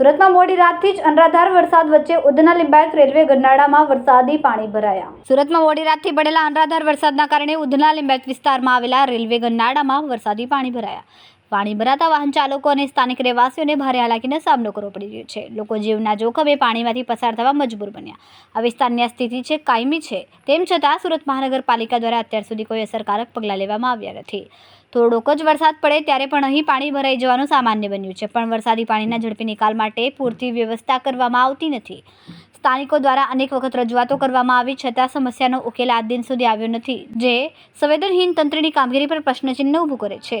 સુરતમાં મોડી રાતથી જ અનરાધાર વરસાદ વચ્ચે ઉધના લિંબાયત રેલવે ગરનાળામાં વરસાદી પાણી ભરાયા. સુરતમાં મોડી રાતથી પડેલા અનરાધાર વરસાદના કારણે ઉધના લિંબાયત વિસ્તારમાં આવેલા રેલવે ગરનાળામાં વરસાદી પાણી ભરાયા. પાણી ભરાતા વાહન ચાલકો અને સ્થાનિક રહેવાસીઓને ભારે હાલાકીનો સામનો કરવો પડી રહ્યો છે. લોકો જીવના જોખમે પાણીમાંથી પસાર થવા મજબૂર બન્યા. આ વિસ્તારની આ સ્થિતિ છે કાયમી છે. તેમ છતાં સુરત મહાનગરપાલિકા દ્વારા અત્યાર સુધી કોઈ અસરકારક પગલાં લેવામાં આવ્યા નથી. થોડોક જ વરસાદ પડે ત્યારે પણ અહીં પાણી ભરાઈ જવાનું સામાન્ય બન્યું છે, પણ વરસાદી પાણીના ઝડપી નિકાલ માટે પૂરતી વ્યવસ્થા કરવામાં આવતી નથી. સ્થાનિકો દ્વારા અનેક વખત રજૂઆતો કરવામાં આવી છતાં સમસ્યાનો ઉકેલ આજ દિન સુધી આવ્યો નથી, જે સંવેદનહીન તંત્રની કામગીરી પર પ્રશ્નચિહ્ન ઊભું કરે છે.